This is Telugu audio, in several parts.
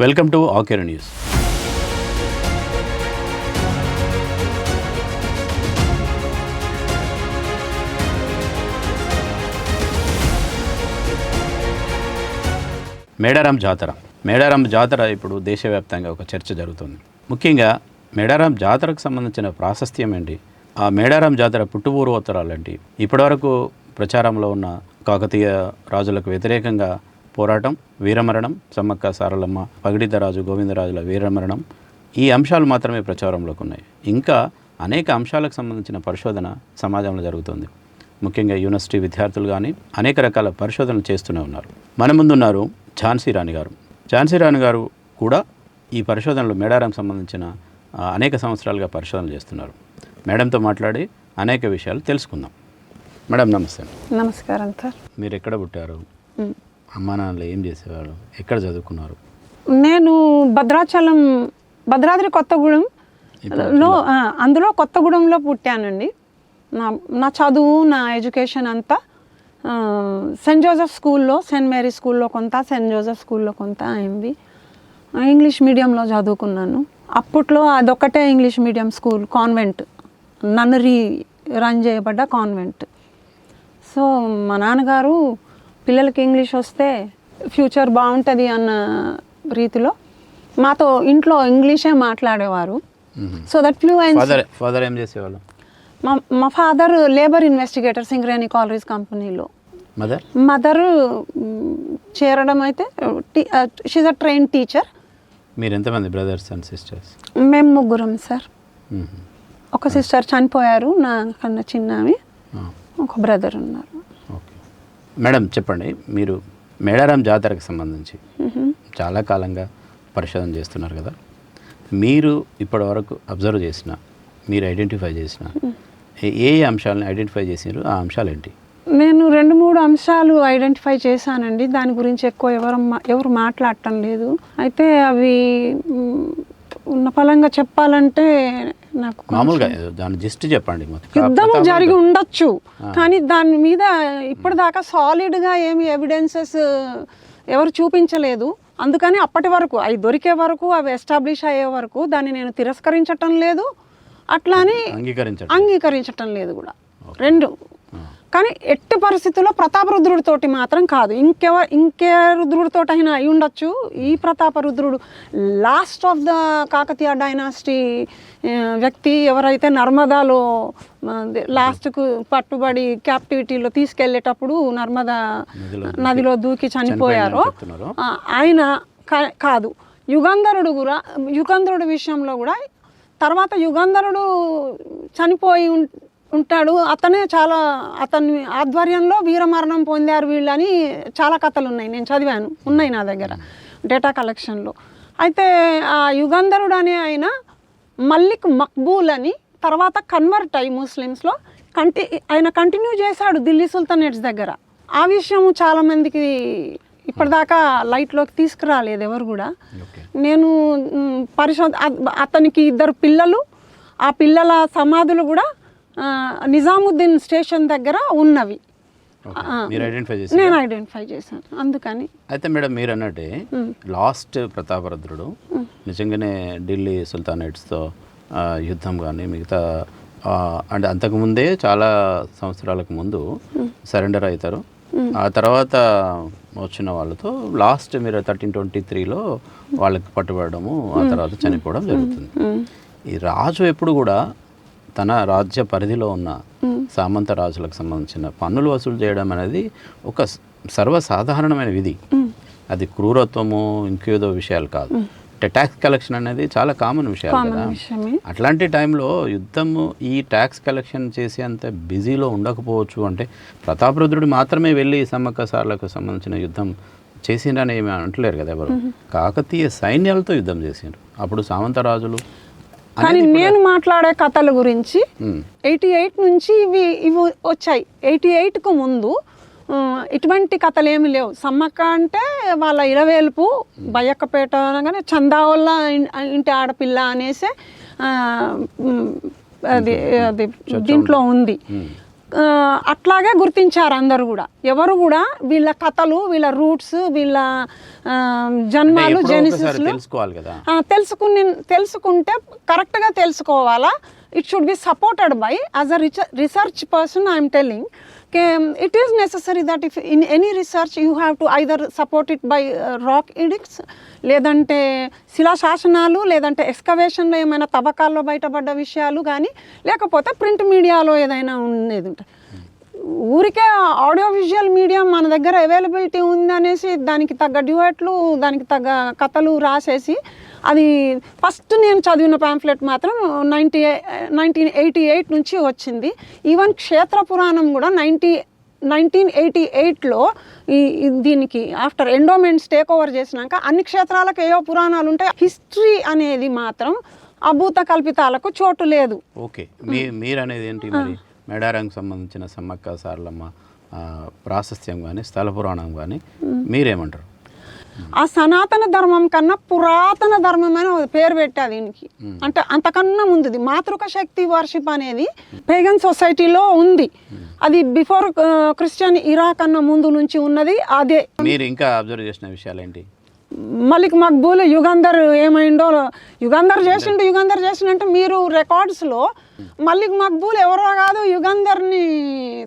Welcome to Aker news. Medaram జాతర. మేడారం జాతర ఇప్పుడు దేశవ్యాప్తంగా ఒక చర్చ జరుగుతుంది. ముఖ్యంగా మేడారం జాతరకు సంబంధించిన ప్రాశస్త్యం ఏంటి? ఆ మేడారం జాతర పుట్టుపూర్వోత్తరాలు ఏంటి? ఇప్పటివరకు ప్రచారంలో ఉన్న కాకతీయ రాజులకు వ్యతిరేకంగా పోరాటం వీరమరణం సమ్మక్క సారలమ్మ పగిడితరాజు గోవిందరాజుల వీరమరణం ఈ అంశాలు మాత్రమే ప్రచారంలోకి ఉన్నాయి. ఇంకా అనేక అంశాలకు సంబంధించిన పరిశోధన సమాజంలో జరుగుతుంది. ముఖ్యంగా యూనివర్సిటీ విద్యార్థులు కానీ అనేక రకాల పరిశోధనలు చేస్తూనే ఉన్నారు. మన ముందున్నారు ఝాన్సీ రాణి గారు. ఝాన్సీ రాణి గారు కూడా ఈ పరిశోధనలు మేడారం సంబంధించిన అనేక సంవత్సరాలుగా పరిశోధనలు చేస్తున్నారు. మేడంతో మాట్లాడి అనేక విషయాలు తెలుసుకుందాం. మేడం నమస్తే. నమస్కారం సార్. మీరు ఎక్కడ పుట్టారు? అమ్మా నాన్నలు ఏం చేసేవారు ఎక్కడ చదువుకున్నారు? నేను భద్రాచలం భద్రాద్రి కొత్తగూడెం. లో అందులో కొత్తగూడెంలో పుట్టానండి. నా నా చదువు నా ఎడ్యుకేషన్ అంతా సెయింట్ జోసెఫ్ స్కూల్లో సెయింట్ మేరీ స్కూల్లో కొంత సెయింట్ జోసెఫ్ స్కూల్లో కొంత అయింది. ఇంగ్లీష్ మీడియంలో చదువుకున్నాను. అప్పట్లో అదొక్కటే ఇంగ్లీష్ మీడియం స్కూల్ కాన్వెంట్. నన్ను రీ రన్ చేయబడ్డ కాన్వెంట్. సో మా నాన్నగారు పిల్లలకి ఇంగ్లీష్ వస్తే ఫ్యూచర్ బాగుంటుంది అన్న రీతిలో మాతో ఇంట్లో ఇంగ్లీషే మాట్లాడేవారు. So that fluency father father ఏం చేసేవాళ్ళు? మా మా father labour investigator Singareni collieries కంపెనీలో మదర్ మదర్ చేరడం అయితే షీజ్ అ ట్రైన్ టీచర్ మీరు ఎంతమంది బ్రదర్స్ అండ్ సిస్టర్స్ మేము ముగ్గురం సార్ ఒక సిస్టర్ చనిపోయారు నా కన్నా చిన్న ఆమె ఒక బ్రదర్ ఉన్నారు. మేడం చెప్పండి. మీరు మేడారం జాతరకు సంబంధించి చాలా కాలంగా పరిశోధన చేస్తున్నారు కదా. మీరు ఇప్పటివరకు అబ్జర్వ్ చేసిన మీరు ఐడెంటిఫై చేసిన ఏ ఏ అంశాలను ఐడెంటిఫై చేసినారు? ఆ అంశాలు ఏంటి? నేను రెండు మూడు అంశాలు ఐడెంటిఫై చేశానండి. దాని గురించి ఎక్కువ ఎవరు మా- ఎవరు మాట్లాడటం లేదు. అయితే అవి ఉన్న ఫలంగా చెప్పాలంటే నాకు మామూలుగా దాని జస్ట్ చెప్పండి యుద్ధం జరిగి ఉండొచ్చు. కానీ దాని మీద ఇప్పటిదాకా సాలిడ్గా ఏమి ఎవిడెన్సెస్ ఎవరు చూపించలేదు. అందుకని అప్పటి వరకు అవి దొరికే వరకు అవి ఎస్టాబ్లిష్ అయ్యే వరకు దాన్ని నేను తిరస్కరించటం లేదు. అట్లా అని అంగీకరించండి అంగీకరించటం లేదు కూడా. రెండు. కానీ ఎట్టి పరిస్థితుల్లో ప్రతాపరుద్రుడితోటి మాత్రం కాదు. ఇంకెవ ఇంకే రుద్రుడితోటి అయినా అయి ఉండొచ్చు. ఈ Prataparudrudu last of the Kakatiya dynasty వ్యక్తి ఎవరైతే నర్మదాలో లాస్ట్కు పట్టుబడి క్యాప్టివిటీలో తీసుకెళ్ళేటప్పుడు నర్మదా నదిలో దూకి చనిపోయారో ఆయన కాదు. యుగంధరుడు కూడా యుగంధరుడు విషయంలో కూడా తర్వాత యుగంధరుడు చనిపోయి ఉం- ఉంటాడు. అతనే చాలా అతని ఆధ్వర్యంలో వీరమరణం పొందారు వీళ్ళని చాలా కథలు ఉన్నాయి నేను చదివాను. ఉన్నాయి నా దగ్గర. డేటా కలెక్షన్లో. అయితే ఆ యుగంధరుడు అనే ఆయన మల్లిక్ మక్బూల్ అని తర్వాత కన్వర్ట్ అయ్యి ముస్లిమ్స్లో కంటి ఆయన కంటిన్యూ చేశాడు ఢిల్లీ సుల్తానేట్స్ దగ్గర. ఆ విషయం చాలామందికి ఇప్పటిదాకా లైట్లోకి తీసుకురాలేదు ఎవరు కూడా. నేను పరిశోధ అతనికి ఇద్దరు పిల్లలు ఆ పిల్లల సమాధులు కూడా నిజాముద్దీన్ స్టేషన్ దగ్గర ఉన్నవి. ఓకే. ఆ, మీరు ఐడెంటిఫై చేసి నేను ఐడెంటిఫై చేశాను. అందుకని. అయితే మేడం మీరు అన్నట్టే లాస్ట్ ప్రతాపరుద్రుడు నిజంగానే ఢిల్లీ సుల్తానేట్స్తో యుద్ధం కానీ మిగతా అంటే అంతకుముందే చాలా సంవత్సరాలకు ముందు సరెండర్ అవుతారు ఆ తర్వాత వచ్చిన వాళ్ళతో లాస్ట్ మీరు థర్టీన్ ట్వంటీ త్రీలో వాళ్ళకి పట్టుబడము ఆ తర్వాత చనిపోవడం జరుగుతుంది. ఈ రాజు ఎప్పుడు కూడా తన రాజ్య పరిధిలో ఉన్న సామంత రాజులకు సంబంధించిన పన్నులు వసూలు చేయడం అనేది ఒక సర్వసాధారణమైన విధి. అది క్రూరత్వము ఇంకేదో విషయాలు కాదు. అంటే ట్యాక్స్ కలెక్షన్ అనేది చాలా కామన్ విషయాలు కదా. అట్లాంటి టైంలో యుద్ధము ఈ ట్యాక్స్ కలెక్షన్ చేసే అంత బిజీలో ఉండకపోవచ్చు అంటే ప్రతాపరుద్రుడు మాత్రమే వెళ్ళి సమ్మక్క సార్లకు సంబంధించిన యుద్ధం చేసిండని ఏమి అంటలేరు కదా ఎవరు. కాకతీయ సైన్యాలతో యుద్ధం చేసిండ్రు. అప్పుడు సామంత రాజులు కానీ నేను మాట్లాడే కథల గురించి ఎయిటీ ఎయిట్ నుంచి ఇవి ఇవి వచ్చాయి. ఎయిటీ ఎయిట్కు ముందు ఇటువంటి కథలు ఏమి లేవు. సమ్మక్క అంటే వాళ్ళ ఇరవేలుపు బయ్యక్కపేట అనగానే చందావల్ల ఇంటి ఆడపిల్ల అనేసి అది అది దీంట్లో ఉంది. అట్లాగే గుర్తించారు అందరూ కూడా. ఎవరు కూడా వీళ్ళ కథలు వీళ్ళ రూట్స్ వీళ్ళ జన్మాలు జెనిసిస్లు తెలుసుకుని తెలుసుకుంటే కరెక్ట్గా తెలుసుకోవాలా? It should be supported by as a research person I'm telling it is necessary that if in any research you have to either support it by rock edicts లేదంటే శిలాశాసనాలు లేదంటే ఎక్స్కవేషన్లో ఏమైనా తవ్వకాల్లో బయటపడ్డ విషయాలు కానీ లేకపోతే ప్రింట్ మీడియాలో ఏదైనా ఉండేది ఉంటుంది ఊరికే ఆడియో విజువల్ మీడియా మన దగ్గర అవైలబిలిటీ ఉంది అనేసి దానికి తగ్గ డ్యూయట్లు దానికి తగ్గ కథలు రాసేసి అది ఫస్ట్ నేను చదివిన పాంఫ్లెట్ మాత్రం నైంటీ నైన్టీన్ ఎయిటీ ఎయిట్ నుంచి వచ్చింది. ఈవెన్ క్షేత్ర పురాణం కూడా నైంటీ నైన్టీన్ ఎయిటీ ఎయిట్లో ఈ దీనికి ఆఫ్టర్ ఎండోమెంట్స్ టేక్ ఓవర్ చేసినాక అన్ని క్షేత్రాలకు ఏవో పురాణాలు ఉంటాయి. హిస్టరీ అనేది మాత్రం అభూత కల్పితాలకు చోటు లేదు. ఓకే. మీ మీరు అనేది ఏంటి మరి? మేడారంకి సంబంధించిన సమ్మక్క సారలమ్మ ప్రాశస్త్యం కానీ స్థల పురాణం కానీ మీరేమంటారు? ఆ సనాతన ధర్మం కన్నా పురాతన ధర్మం అని పేరు పెట్టా దీనికి అంటే అంతకన్నా ముందుది. మాతృక శక్తి వర్షిప్ అనేది పేగన్ సొసైటీలో ఉంది. అది బిఫోర్ క్రిస్టియన్ ఇరాక్ అన్న ముందు నుంచి ఉన్నది. అదే మీరు ఇంకా అబ్జర్వ్ చేసిన విషయాలు ఏంటి మలిక్ మక్బూల్ యుగంధర్ ఏమైండో యుగంధర్ చేసిండు యుగంధర్ చేసిండంటే మీరు రికార్డ్స్లో మల్లిక్ మక్బూల్ ఎవరో కాదు యుగంధర్ని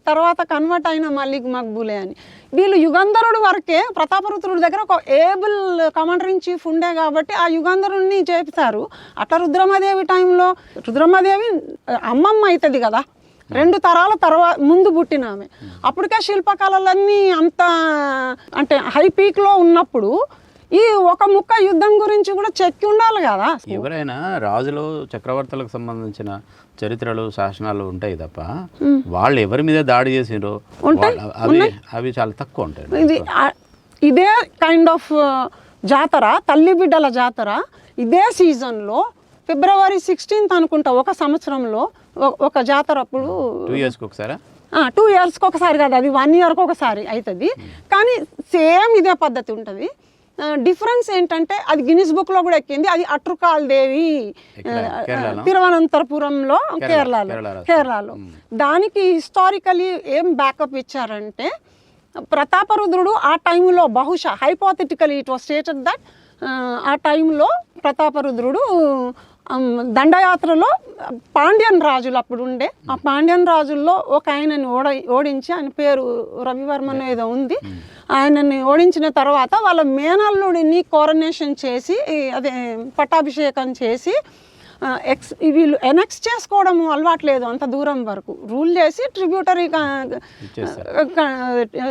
తర్వాత కన్వర్ట్ అయిన మల్లిక్ మక్బూలే అని. వీళ్ళు యుగంధరుడు వరకే ప్రతాపరుద్రుడి దగ్గర ఒక ఏబుల్ కమాండర్ ఇన్ చీఫ్ ఉండే కాబట్టి ఆ యుగంధరుణ్ణి చేపుతారు. అట్లా రుద్రమదేవి టైంలో రుద్రమదేవి అమ్మమ్మ అవుతుంది కదా రెండు తరాల తర్వాత ముందు పుట్టిన ఆమె. అప్పటికే శిల్పకళలన్నీ అంత అంటే హై పీక్లో ఉన్నప్పుడు ఈ ఒక ముక్క యుద్ధం గురించి కూడా చెక్కి ఉండాలి కదా. ఎవరైనా రాజులు చక్రవర్తులకు సంబంధించిన చరిత్రలు శాసనాలు ఉంటాయి తప్ప వాళ్ళు ఎవరి మీద దాడి వాళ్ళ- అవి అవి చాలా తక్కువ ఉంటాయి. ఇది ఇదే కైండ్ ఆఫ్ జాతర తల్లి బిడ్డల జాతర. ఇదే సీజన్లో ఫిబ్రవరి సిక్స్టీన్త్ అనుకుంటా ఒక సంవత్సరంలో ఒక జాతర అప్పుడు టూ ఇయర్స్కి ఒకసారా? టూ ఇయర్స్కి ఒకసారి కాదు అది వన్ ఇయర్కి ఒకసారి అవుతుంది కానీ సేమ్ ఇదే పద్ధతి ఉంటుంది. డిఫరెన్స్ ఏంటంటే అది గిన్నిస్ బుక్లో కూడా ఎక్కింది అది అట్రుకాల్ దేవి ఎక్కడ? ఆ, కేరళలో? తిరువనంతపురంలో కేరళలో. కేరళలో దానికి హిస్టారికలీ ఏం బ్యాకప్ ఇచ్చారంటే ప్రతాపరుద్రుడు ఆ టైంలో బహుశా hypothetically it was stated that ఆ టైంలో ప్రతాపరుద్రుడు దండయాత్రలో పాండ్యన్ రాజులు అప్పుడు ఉండే. ఆ పాండ్యన్ రాజుల్లో ఒక ఆయనని ఓడ ఓడించి ఆయన పేరు రవివర్మన్ ఏదో ఉంది. ఆయనని ఓడించిన తర్వాత వాళ్ళ మేనల్లుడిని కోరనేషన్ చేసి అదే పట్టాభిషేకం చేసి ఎక్స్ వీళ్ళు ఎనెక్స్ చేసుకోవడం అలవాట్లేదు అంత దూరం వరకు. రూల్ చేసి ట్రిబ్యూటరీ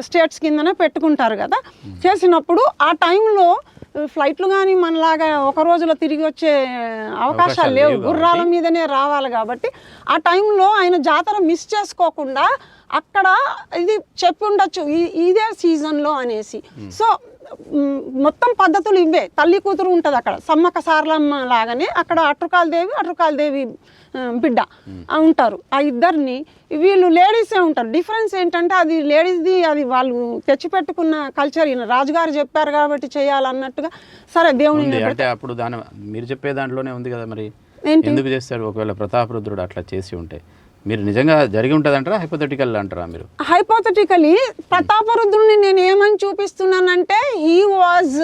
స్టేట్స్ కిందనే పెట్టుకుంటారు కదా. చేసినప్పుడు ఆ టైంలో ఫ్లైట్లు కానీ మనలాగా ఒక రోజులో తిరిగి వచ్చే అవకాశాలు లేవు. గుర్రాల మీదనే రావాలి కాబట్టి ఆ టైంలో ఆయన జాతర మిస్ చేసుకోకుండా అక్కడ ఇది చెప్పి ఉండొచ్చు. ఇదే సీజన్లో అనేసి. సో మొత్తం పద్ధతులు ఇవే తల్లి కూతురు ఉంటుంది అక్కడ. సమ్మక్క సారలమ్మ లాగానే అక్కడ అట్రుకాల దేవి అట్రుకాల దేవి ఆ, బిడ్డ ఉంటారు. ఆ ఇద్దరిని వీళ్ళు లేడీసే ఉంటారు. డిఫరెన్స్ ఏంటంటే అది లేడీస్ది అది వాళ్ళు తెచ్చిపెట్టుకున్న కల్చర్ రాజుగారు చెప్పారు కాబట్టి చేయాలన్నట్టుగా సరే దేవుని అంటే అప్పుడు దాని మీరు చెప్పే దాంట్లోనే ఉంది కదా మరి? ఎందుకు చేస్తారు ఒకవేళ ప్రతాపరుద్రుడు అట్లా చేసి ఉంటే. మీరు నిజంగా జరిగి ఉంటుంది అంటారా హైపోథెటికల్ అంటారా మీరు? హైపోథటికలీ ప్రతాపరుద్రుని నేను ఏమని చూపిస్తున్నానంటే he was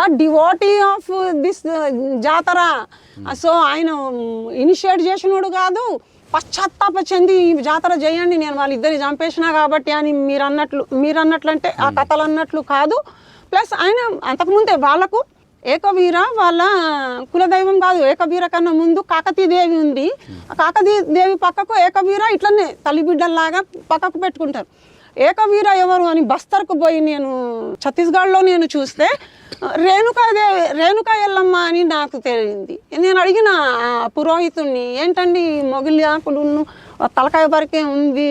a devotee of this jatara. So ఆయన ఇనిషియేట్ చేసినోడు కాదు పశ్చాత్తాప చెంది ఈ జాతర చేయండి నేను వాళ్ళిద్దరిని చంపేసినా కాబట్టి అని మీరు అన్నట్లు మీరు అన్నట్లు అంటే ఆ కథలు అన్నట్లు కాదు. ప్లస్ ఆయన అంతకుముందే వాళ్ళకు ఏకవీర వాళ్ళ కులదైవం కాదు. ఏకవీర కన్నా ముందు కాకతీ దేవి ఉంది. ఆ కాకతీ దేవి పక్కకు ఏకవీర ఇట్లనే తల్లి బిడ్డల్లాగా పక్కకు పెట్టుకుంటారు. ఏకవీర ఎవరు అని బస్తర్కు పోయి నేను ఛత్తీస్గఢ్లో నేను చూస్తే రేణుకాదేవి రేణుకా ఎల్లమ్మ అని నాకు తెలియంది. నేను అడిగిన పురోహితుణ్ణి ఏంటండి మొగిలి ఆకులు తలకాయ వరకే ఉంది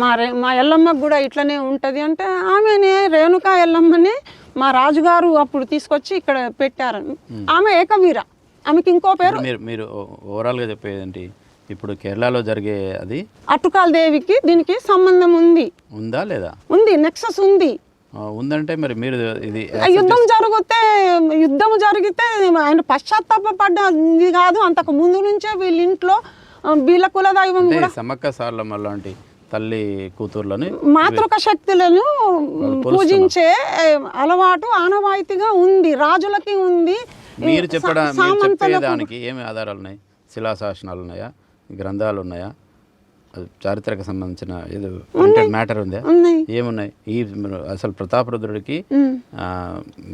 మా రే మా ఎల్లమ్మకు కూడా ఇట్లనే ఉంటుంది? అంటే ఆమెనే రేణుకా ఎల్లమ్మనే మా రాజుగారు అప్పుడు తీసుకొచ్చి ఇక్కడ పెట్టారని. ఆమె ఏకవీర. ఆమెకి ఇంకో పేరు మీరు మీరు ఓవరాల్గా చెప్పేది ఏంటి? ఇప్పుడు కేరళలో జరిగే అది? అటుకాల దేవికి దీనికి సంబంధం ఉంది. ఉందా లేదా? ఉంది నెక్సస్ ఉంది. ఉందంటే మరి మీరు ఇది యుద్ధం జరిగితే యుద్ధం జరిగితే ఆయన పశ్చాత్తాపడ్డ ఇది కాదు. అంతకు ముందు నుంచే వీళ్ళ ఇంట్లో వీళ్ళ కులదైవం అంటే కూడా సమ్మక్క సారలమ్మ లాంటి తల్లి కూతుర్లని మాతృక శక్తులను పూజించే అలవాటు ఆనవాయితీగా ఉంది రాజులకి ఉంది. మీరు చెప్పడా సా- మీరు సామంతులకు చెప్పేదానికి ఏమి ఆధారాలు ఉన్నాయి? శిలాశాసనాలు ఉన్నాయా? గ్రంథాలు ఉన్నాయా అది చారిత్రక సంబంధించిన ఏదో మ్యాటర్ ఉందా? ఏమున్నాయి? ఈ అసలు ప్రతాపరుద్రుడికి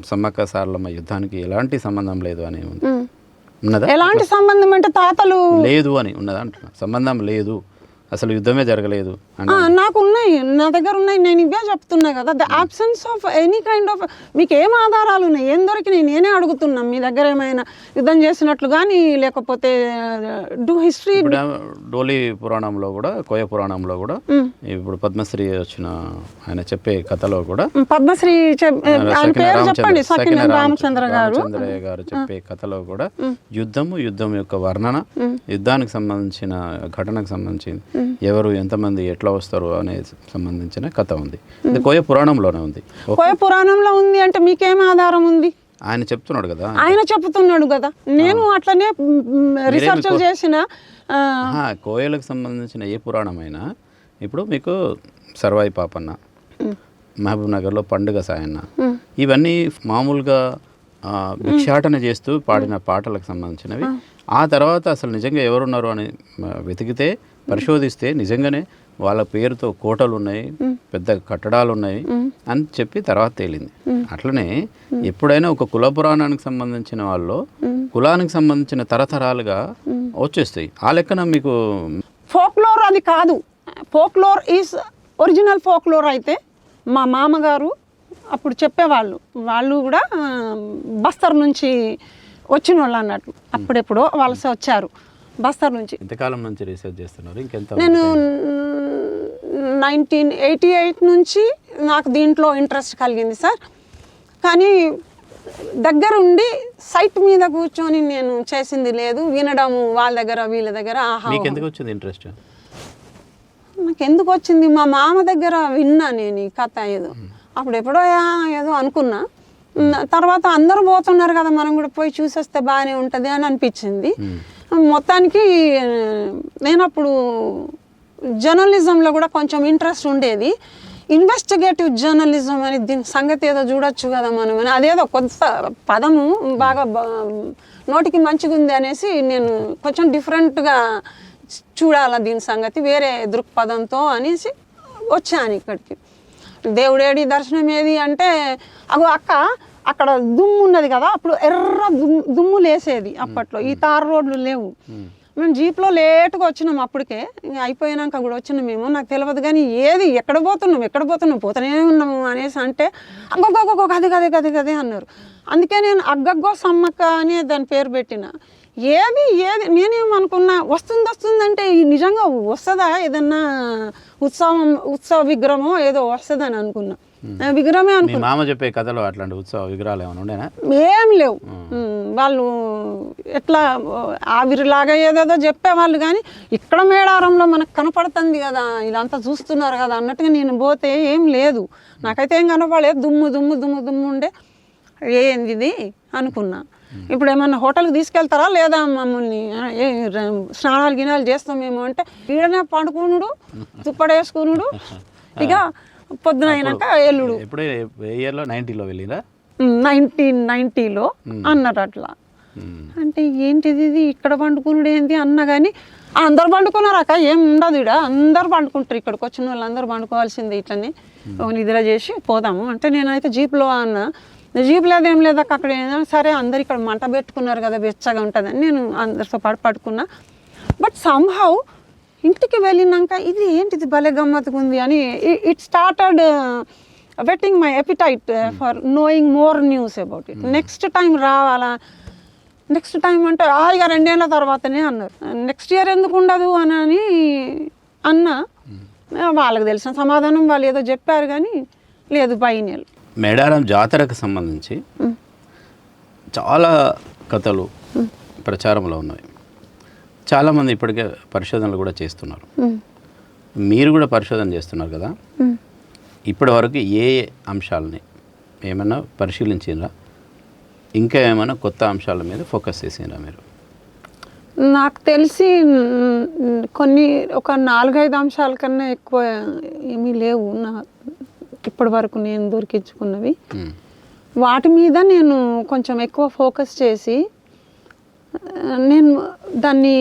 సమ్మక్క సారలమ్మ యుద్ధానికి ఎలాంటి సంబంధం లేదు అని ఉంది. ఉన్నదా? ఎలాంటి సంబంధం అంటే తాతలు లేదు అని ఉన్నదా అంటున్నా. సంబంధం లేదు. అసలు యుద్ధమే జరగలేదు నాకు ఉన్నాయి నా దగ్గర ఉన్నాయి. నేను ఇవే చెప్తున్నా కదా. The absence of any kind of మీకు ఏం ఆధారాలు ఉన్నాయి? ఏం దొరికినాయి? నేనే అడుగుతున్నా. మీ దగ్గర ఏమైనా యుద్ధం చేసినట్లు కానీ లేకపోతే డూ హిస్టరీ డోలి పురాణంలో కూడా కోయ పురాణంలో కూడా ఇప్పుడు పద్మశ్రీ వచ్చిన ఆయన చెప్పే కథలో కూడా పద్మశ్రీ పేరు చెప్పండి. రామచంద్ర- గారు. గారు చెప్పే కథలో కూడా యుద్ధము యుద్ధం యొక్క వర్ణన యుద్ధానికి సంబంధించిన ఘటనకు సంబంధించింది. ఎవరు ఎంతమంది ఎట్లా వస్తారు అనే సంబంధించిన కథ ఉంది. ఇది కోయ పురాణంలోనే ఉంది. కోయ పురాణంలో ఉంది అంటే మీకేం ఆధారం ఉంది? ఆయన చెప్తున్నాడు కదా. ఆయన చెప్తున్నాడు కదా. నేను అట్లనే రీసెర్చ్ చేసిన కోయలకు సంబంధించిన ఏ పురాణమైనా ఇప్పుడు మీకు సర్వాయి పాపన్న మహబూబ్ నగర్లో పండుగ సాయన్న ఇవన్నీ మామూలుగా భిక్షాటన చేస్తూ పాడిన పాటలకు సంబంధించినవి. ఆ. తర్వాత అసలు నిజంగా ఎవరున్నారు అని వెతికితే పరిశోధిస్తే నిజంగానే వాళ్ళ పేరుతో కోటలు ఉన్నాయి పెద్ద కట్టడాలు ఉన్నాయి అని చెప్పి తర్వాత తేలింది. అట్లనే ఎప్పుడైనా ఒక కుల పురాణానికి సంబంధించిన వాళ్ళు కులానికి సంబంధించిన తరతరాలుగా వచ్చేస్తాయి. ఆ లెక్కన మీకు ఫోక్లోర్ అది కాదు. ఫోక్లోర్ ఈజ్ ఒరిజినల్ ఫోక్లోర్ అయితే మా మామగారు అప్పుడు చెప్పేవాళ్ళు. వాళ్ళు కూడా బస్తర్ నుంచి వచ్చిన వాళ్ళు అన్నట్టు అప్పుడెప్పుడో వలస వచ్చారు. బస్తర్ నుంచి. ఎంతకాలం నుంచి రీసెర్చ్ చేస్తున్నారు. ఇంకెంత నేను నైన్టీన్ ఎయిటీ ఎయిట్ నుంచి నాకు దీంట్లో ఇంట్రెస్ట్ కలిగింది సార్. కానీ దగ్గరుండి సైట్ మీద కూర్చొని నేను చేసింది లేదు. వినడము వాళ్ళ దగ్గర వీళ్ళ దగ్గర ఆహా. మీకు ఎందుకు వచ్చింది ఇంట్రెస్ట్? నాకు ఎందుకు వచ్చింది మా మామ దగ్గర విన్నా నేను ఈ కథ ఏదో. అప్పుడు ఎప్పుడో ఏదో అనుకున్నా. తర్వాత అందరూ పోతున్నారు కదా మనం కూడా పోయి చూసేస్తే బాగానే ఉంటుంది అని అనిపించింది. మొత్తానికి నేను అప్పుడు జర్నలిజంలో కూడా కొంచెం ఇంట్రెస్ట్ ఉండేది. ఇన్వెస్టిగేటివ్ జర్నలిజం అని దీని సంగతి ఏదో చూడొచ్చు కదా మనం అని. అదేదో కొత్త పదము బాగా నోటికి మంచిగా ఉంది అనేసి నేను కొంచెం డిఫరెంట్గా చూడాల దీని సంగతి వేరే దృక్పథంతో అనేసి వచ్చాను ఇక్కడికి. దేవుడేడి దర్శనం ఏది అంటే అగో అక్క అక్కడ దుమ్ము ఉన్నది కదా అప్పుడు ఎర్ర దుమ్ము దుమ్ము లేసేది అప్పట్లో. ఈ తార్ రోడ్లు లేవు. మేము. జీప్లో లేటుగా వచ్చినాం అప్పటికే. అయిపోయినాక కూడా వచ్చినాం మేము. నాకు తెలియదు కానీ ఏది ఎక్కడ పోతున్నాం ఎక్కడ పోతున్నాం పోతూనే ఉన్నాము అనేసి అంటే అగ్గొగ్గొగ్గ గది గది గది గది అన్నారు. అందుకే నేను అగ్గగ్గో సమ్మక్క అనే దాని పేరు పెట్టిన. ఏది ఏది నేనేమనుకున్నా వస్తుంది వస్తుందంటే నిజంగా వస్తుందా? ఏదన్నా ఉత్సవం ఉత్సవ విగ్రహమో ఏదో వస్తుందని అనుకున్నా. విగ్రహమే మీ అనుకున్నా. మామ చెప్పే కథలో అట్లాంటి ఉత్సవ విగ్రహాలు ఏమైనా ఉండేనా? ఏం లేవు. వాళ్ళు ఎట్లా ఆవిరిలాగా ఏదేదో చెప్పేవాళ్ళు కానీ ఇక్కడ మేడారంలో మనకు కనపడుతుంది కదా ఇదంతా చూస్తున్నారు కదా అన్నట్టుగా నేను పోతే ఏం లేదు. నాకైతే ఏం కనపడలేదు. దుమ్ము దుమ్ము దుమ్ము దుమ్ము ఉండే ఏంది ఇది అనుకున్నా. ఇప్పుడు ఏమన్నా హోటల్కి తీసుకెళ్తారా లేదా మమ్మల్ని? స్నానాలు గినాలు చేస్తామేమో అంటే ఈడనే పండుకునుడు తుప్పడేసుకునుడు. ఇక పొద్దున అయినాక ఎల్లుడు ఎప్పుడు ఏ ఇయర్లో? నైంటీలో వెళ్ళిరా నైన్టీన్ నైంటీలో అన్నారు అట్లా. అంటే ఏంటిది ఇది? ఇక్కడ పండుకునుడు ఏంటి అన్నా కానీ అందరు పండుకున్నారు అక్క ఏం ఉండదు ఇక్కడ అందరు పండుకుంటారు ఇక్కడికి వచ్చిన వాళ్ళు అందరూ పండుకోవాల్సిందే ఇట్లనే. నిద్ర చేసి పోదాము. అంటే నేనైతే జీప్లో అన్నా. జీప్ లేదేం లేదు అక్క అక్కడ ఏదైనా సరే అందరు ఇక్కడ మంట పెట్టుకున్నారు కదా వెచ్చగా ఉంటుందని నేను అందరితో పాటు పడుకున్నా. బట్ సంహౌ ఇంటికి వెళ్ళినాక ఇది ఏంటిది భలే గమ్మత్తుగా ఉంది అని it started whetting my appetite for knowing more news about it next time రావాలా? నెక్స్ట్ టైం అంటే "ఆ, ఇక రెండేళ్ళ తర్వాతనే అన్నారు. నెక్స్ట్ ఇయర్ ఎందుకు ఉండదు? అని అని అన్నా. వాళ్ళకి తెలిసిన సమాధానం వాళ్ళు ఏదో చెప్పారు కానీ లేదు పైన మేడారం జాతరకు సంబంధించి చాలా కథలు ప్రచారంలో ఉన్నాయి. చాలామంది ఇప్పటికే పరిశోధనలు కూడా చేస్తున్నారు. మీరు కూడా పరిశోధన చేస్తున్నారు కదా? ఇప్పటి వరకు ఏ అంశాలని ఏమైనా పరిశీలించిండ్రా ఇంకా ఏమైనా కొత్త అంశాల మీద ఫోకస్ చేసిండ్రా మీరు? నాకు తెలిసి కొన్ని ఒక నాలుగైదు అంశాల కన్నా ఎక్కువ ఏమీ లేవు. నా ఇప్పటి వరకు నేను దొరికించుకున్నవి. వాటి మీద నేను కొంచెం ఎక్కువ ఫోకస్ చేసి నేను దాన్ని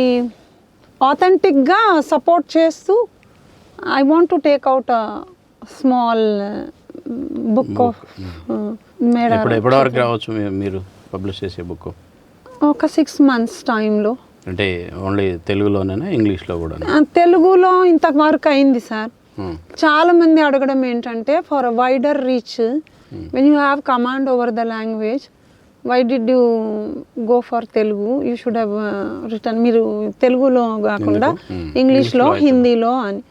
ఆథెంటిక్గా సపోర్ట్ చేస్తూ I want to take out small book of madam ఎప్పుడు ఎప్పటి వరకు రావచ్చు మీరు పబ్లిష్ చేసే బుక్ ఒక సిక్స్ మంత్స్ టైంలో అంటే ఓన్లీ తెలుగులోనేనా ఇంగ్లీష్లో కూడా తెలుగులో ఇంతవరకు అయింది సార్. చాలా మంది అడగడం ఏంటంటే for wider reach when you have command over the language why did you go for Telugu you should have return మీరు తెలుగులో కాకుండా? Hmm. ఇంగ్లీష్లో అయితే. హిందీలో అని.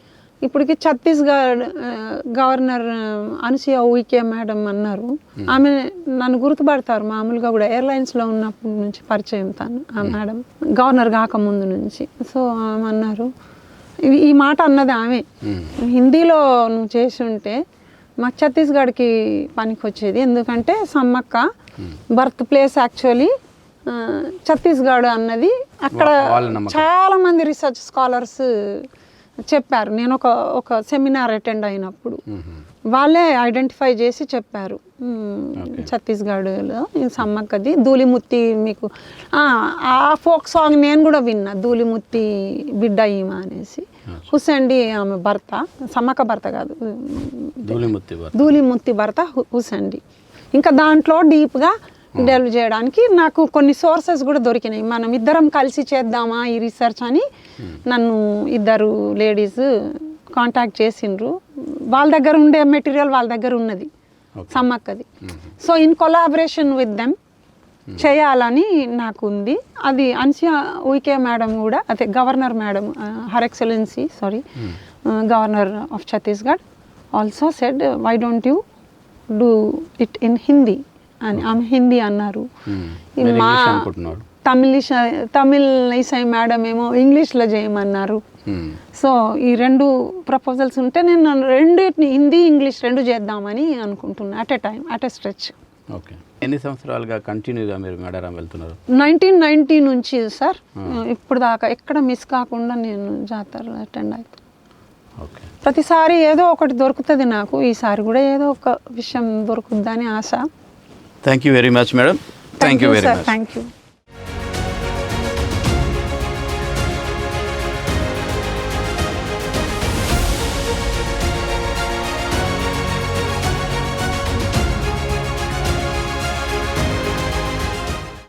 ఇప్పటికి ఛత్తీస్గఢ్ ఆ, గవర్నర్ ఆ, అనసూయ ఉయికే మేడం అన్నారు. ఆమె నన్ను గుర్తుపడతారు మామూలుగా కూడా ఎయిర్లైన్స్లో ఉన్నప్పటి నుంచి పరిచయం తను ఆ మేడం. గవర్నర్ కాకముందు నుంచి. సో ఆమె అన్నారు. ఈ మాట అన్నది ఆమె. హిందీలో నువ్వు చేసి ఉంటే మా ఛత్తీస్గఢ్కి పనికి వచ్చేది ఎందుకంటే Sammakka birth place actually Chhattisgarh అన్నది అక్కడ. చాలా మంది రీసెర్చ్ స్కాలర్స్ చెప్పారు. నేను ఒక ఒక సెమినార్ అటెండ్ అయినప్పుడు. వాళ్ళే ఐడెంటిఫై చేసి చెప్పారు. ఛత్తీస్గఢ్లో ఈ సమ్మక్కది ధూళిముత్తి మీకు ఆ, ఫోక్ సాంగ్ నేను కూడా విన్నా ధూళిముత్తి బిడ్డ ఈమె అనేసి. హుసెండి ఆమె భర్త సమ్మక్క భర్త కాదు ధూళిముత్తి భర్త. హుసెండి ఇంకా దాంట్లో డీప్గా డెల్వ్ చేయడానికి నాకు కొన్ని సోర్సెస్ కూడా దొరికినాయి. మనం ఇద్దరం కలిసి చేద్దామా ఈ రీసెర్చ్ అని నన్ను ఇద్దరు లేడీస్ కాంటాక్ట్ చేసిండ్రు. వాళ్ళ దగ్గర ఉండే మెటీరియల్ వాళ్ళ దగ్గర ఉన్నది. సమ్మక్కది. So in collaboration with them చేయాలని నాకు ఉంది. అది అన్సియా ఉయికే మేడం కూడా అదే governor madam her excellency sorry governor of Chhattisgarh also said why don't you do it in Hindi అని ఆమె హిందీ అన్నారు. మా అనుకుంటున్నారు తమిళ తమిళ్ ఈసాయి మేడం ఏమో ఇంగ్లీష్లో చేయమన్నారు. మ్మ్. సో ఈ రెండు ప్రపోజల్స్ ఉంటే నేను రెండింటిని హిందీ ఇంగ్లీష్ రెండు చేద్దామని అనుకుంటున్నా at a time at a stretch okay ఎన్ని సంవత్సరాలుగా కంటిన్యూగా మీరు మేడారం వెళ్తున్నారు? నైన్టీన్ నైన్టీ నుంచి సార్. ఇప్పుడు దాకా ఎక్కడ మిస్ కాకుండా నేను జాతరలో అటెండ్ అవుతాను ఓకే ప్రతిసారి ఏదో ఒకటి దొరుకుతుంది నాకు ఈసారి కూడా ఏదో ఒక విషయం దొరుకుద్దని ఆశ. Thank you very much madam thank you very sir much thank you